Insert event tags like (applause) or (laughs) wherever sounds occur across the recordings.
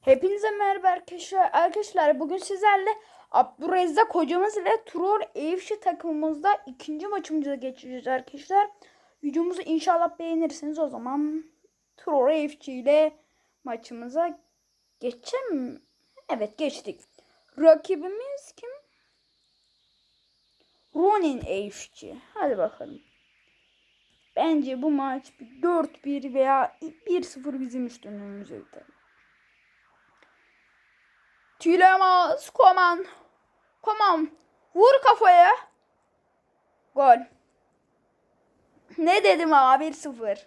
Hepinize merhaba arkadaşlar. Arkadaşlar bugün sizlerle Abdurrezzak hocamız ile Turor Evşi takımımızda ikinci maçımıza geçeceğiz arkadaşlar. Videomuzu inşallah beğenirsiniz o zaman Turor Evşi ile maçımıza geçelim. Evet geçtik. Rakibimiz kim? Ronin Evşi. Hadi bakalım. Bence bu maç bir 4-1 veya 1-0 bizim üstünlüğümüze biter. Tülemez. Koman. Koman. Vur kafaya. Gol. Ne dedim abi 1-0.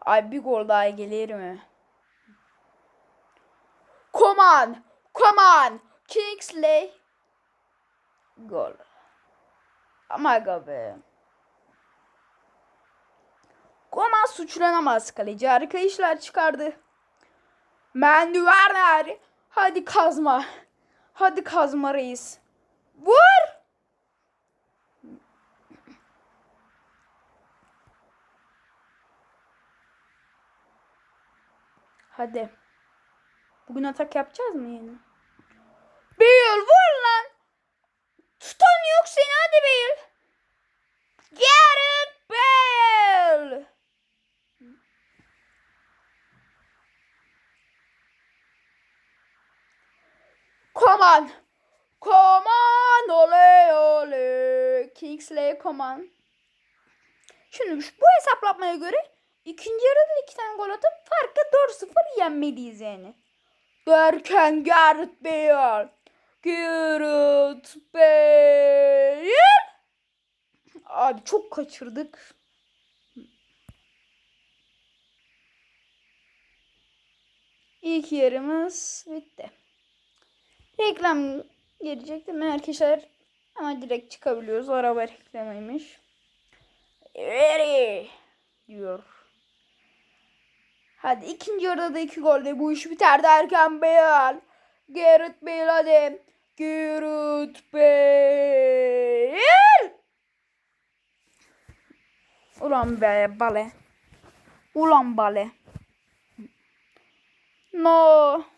Ay bir gol daha gelir mi? Koman. Koman. Kingsley. Gol. Ama be. Koman suçlanamaz kaleci. Harika işler çıkardı. Mendy Werner. Hadi kazma. Hadi kazma reis. Vur. Hadi. Bugün atak yapacağız mı yine? Bale vur lan. Tutan yok seni hadi Bale. Gareth Bale. Koman. Koman ole ole. Kingsley Koman. Şimdi bu hesaplamaya göre ikinci yarıda iki tane gol atıp farkı 4-0 yenmeliyiz yani. Derken Gareth Bale. Gareth Bale. Abi çok kaçırdık. İlk yarımız bitti. Reklam gelecek değil mi arkadaşlar? Ama direkt çıkabiliyoruz. Araba reklamıymış. Ready diyor. Hadi ikinci yarıda da iki golde bu iş biter derken Bale. Gareth Bale hadi. Gareth Bale. Ulan be bale. Ulan bale. No.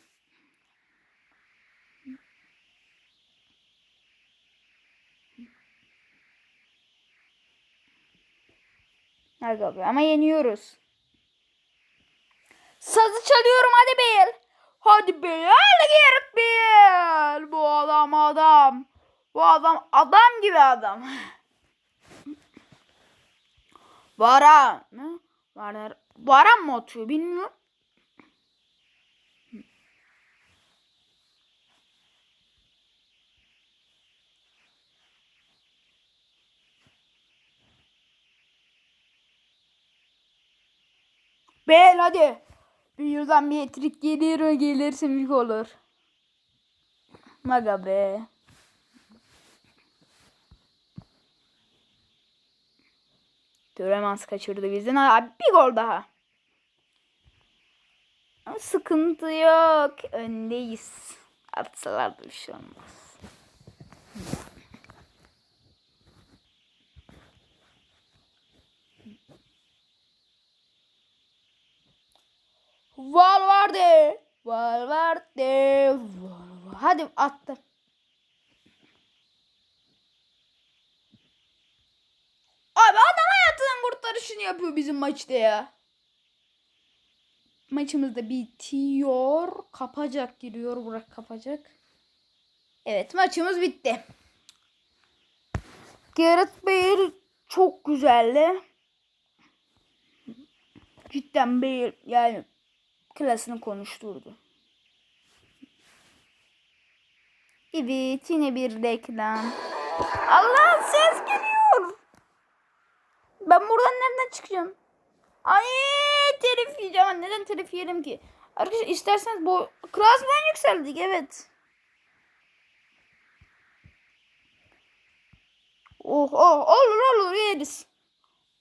Aga be ama yeniyoruz. Sazı çalıyorum hadi Bale. Hadi. Hadi Gareth Bale. Bu adam adam. Bu adam adam gibi adam. (laughs) Varan. Ne? Varan, Varan mı atıyor bilmiyorum. Bel hadi. Bir yıldan bir etrik gelir o gelirse büyük olur. Maga be. Düremans kaçırdı bizden. Abi bir gol daha. Ama sıkıntı yok. Öndeyiz. Atsalar da bir şey olmaz. Valverde. Valverde. Valverde. Hadi attı. Abi adam hayatının kurtarışını yapıyor bizim maçta ya. Maçımız da bitiyor. Kapacak giriyor. Burak kapacak. Evet maçımız bitti. Gareth Bale çok güzeldi. Cidden Bale yani klasını konuşturdu. Evet yine bir reklam. Allah ses geliyor. Ben buradan nereden çıkacağım? Ay telif yiyeceğim. Neden telif yerim ki? Arkadaşlar isterseniz bu klasman yükseldik evet. Oh oh olur olur yeriz.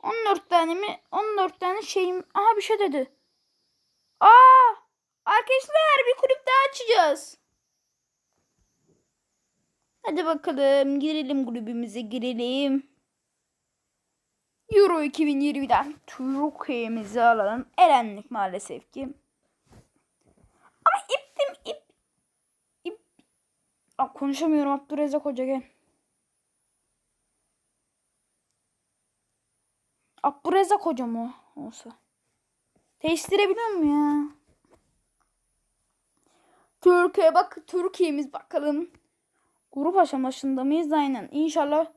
14 tane mi? 14 tane şeyim. Aha bir şey dedi. Aa! Arkadaşlar bir kulüp daha açacağız. Hadi bakalım girelim kulübümüze girelim. Euro 2020'den Türkiye'mizi alalım. Elendik maalesef ki. Ama iptim ip. ip. Aa, konuşamıyorum Abdurrezzak Hoca gel. Abdurrezzak Hoca mı olsa? Değiştirebiliyor muyum ya? Türkiye bak Türkiye'miz bakalım. Grup aşamasında mıyız? Aynen. İnşallah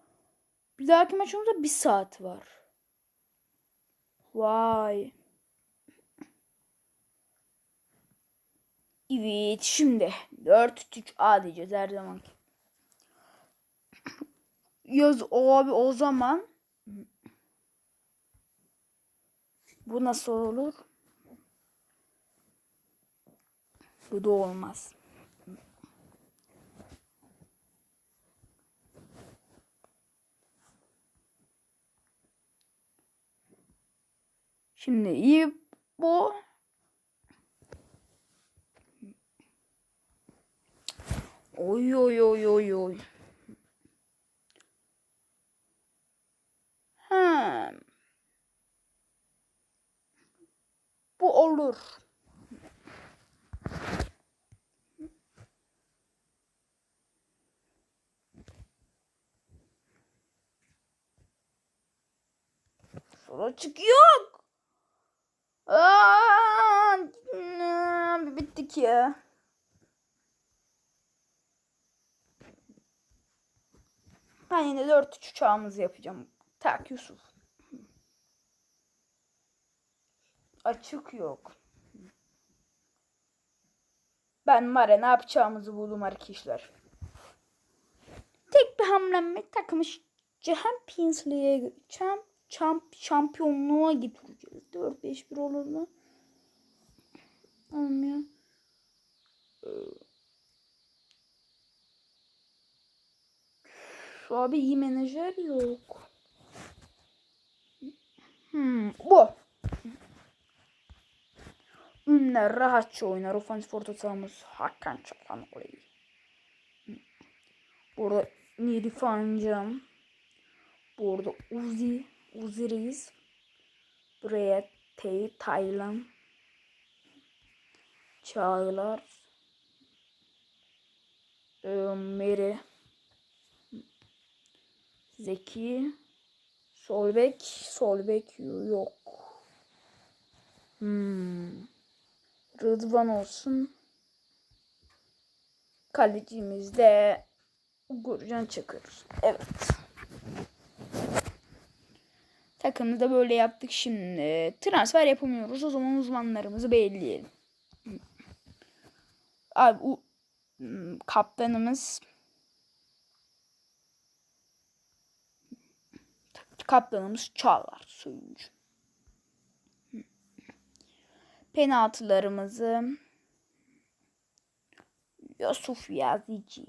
bir dahaki maçımızda bir saat var. Vay. Evet şimdi 4-3 A diyeceğiz her zaman. Yaz abi o zaman bu nasıl olur? Bu da olmaz. Şimdi iyi bu. Oy oy oy oy oy. Ha. Bu olur. Sola çıkıyor. Aa, bittik ya. Ben yine 4 3 uçağımızı yapacağım. Tak Yusuf. Açık yok. Ben ya ne yapacağımızı buldum arkadaşlar. Tek bir hamlemle takımı Champions League'e champ, champ, şampiyonluğa getireceğiz. 4-5-1 olur mu? Olmuyor. Şu abi iyi menajer yok. Hmm, bu. Ünler rahatça oynar. Ofansif orta sahamız Hakan Çalhanoğlu. Burada Nirifan Can. Burada Uzi. Uzi Reis. Buraya T. Taylan. Çağlar. Ömer'i. Zeki. Solbek. Solbek yok. Hmm. Rıdvan olsun. Kalecimiz de Gurcan Çakır. Evet. Takımı da böyle yaptık şimdi. Transfer yapamıyoruz. O zaman uzmanlarımızı belirleyelim. Abi o kaptanımız kaptanımız Çağlar Söyüncü. Penaltılarımızı Yusuf Yazıcı.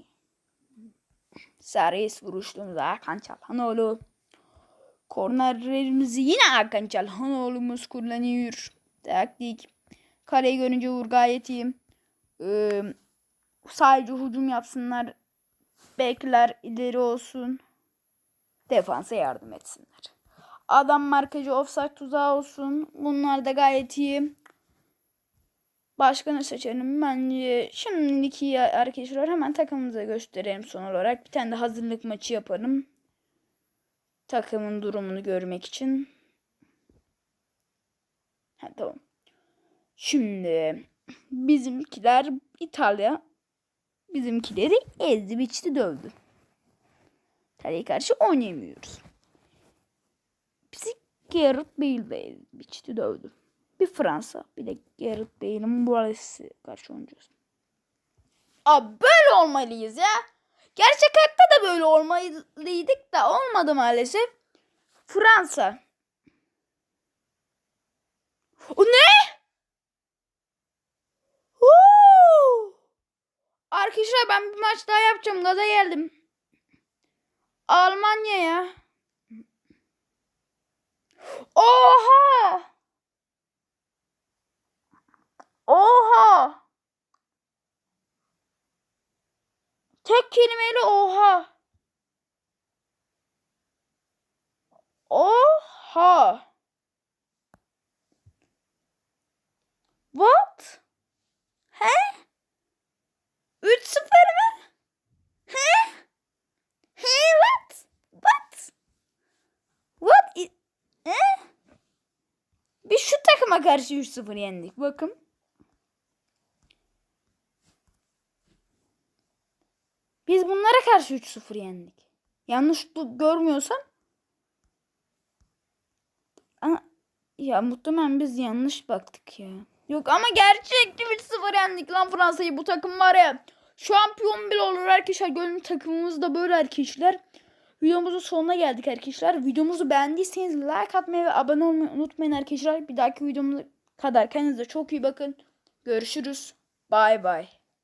Serbest vuruşluğumuz Hakan Çalhanoğlu. Kornerlerimizi yine Hakan Çalhanoğlu'muz kullanıyor. Taktik. Kareyi görünce vur gayet iyi. Ee, sadece hücum yapsınlar. Bekler ileri olsun. Defansa yardım etsinler. Adam markacı offside tuzağı olsun. Bunlar da gayet iyi. Başkanı seçelim. Bence şimdilik iyi arkadaşlar. Hemen takımımıza gösterelim son olarak. Bir tane de hazırlık maçı yapalım. Takımın durumunu görmek için. Ha, tamam. Şimdi bizimkiler İtalya bizimkileri ezdi biçti dövdü. İtalya'ya karşı oynayamıyoruz. Bizi Gareth Bale biçti dövdü. Bir Fransa bir de Gareth Bale'in Wallace'ı karşı oynayacağız. Abi böyle olmalıyız ya. Gerçek hayatta da böyle olmalıydık da olmadı maalesef. Fransa. O ne? Huu! Arkadaşlar ben bir maç daha yapacağım. Gaza geldim. Almanya ya. Oha! Oha! Tek kelimeyle oha. Oha! What? He? 3-0 mı? He? He what? What? What? i- He? Biz şu takıma karşı 3-0 yendik. Bakın. Biz bunlara karşı 3-0 yendik. Yanlış görmüyorsam. Ya muhtemelen biz yanlış baktık ya. Yok ama gerçekten 3-0 yendik lan Fransa'yı. Bu takım var ya. Şampiyon bile olur arkadaşlar. Gönül takımımız da böyle arkadaşlar. Videomuzun sonuna geldik arkadaşlar. Videomuzu beğendiyseniz like atmayı ve abone olmayı unutmayın arkadaşlar. Bir dahaki videomuz kadar kendinize çok iyi bakın. Görüşürüz. Bay bay.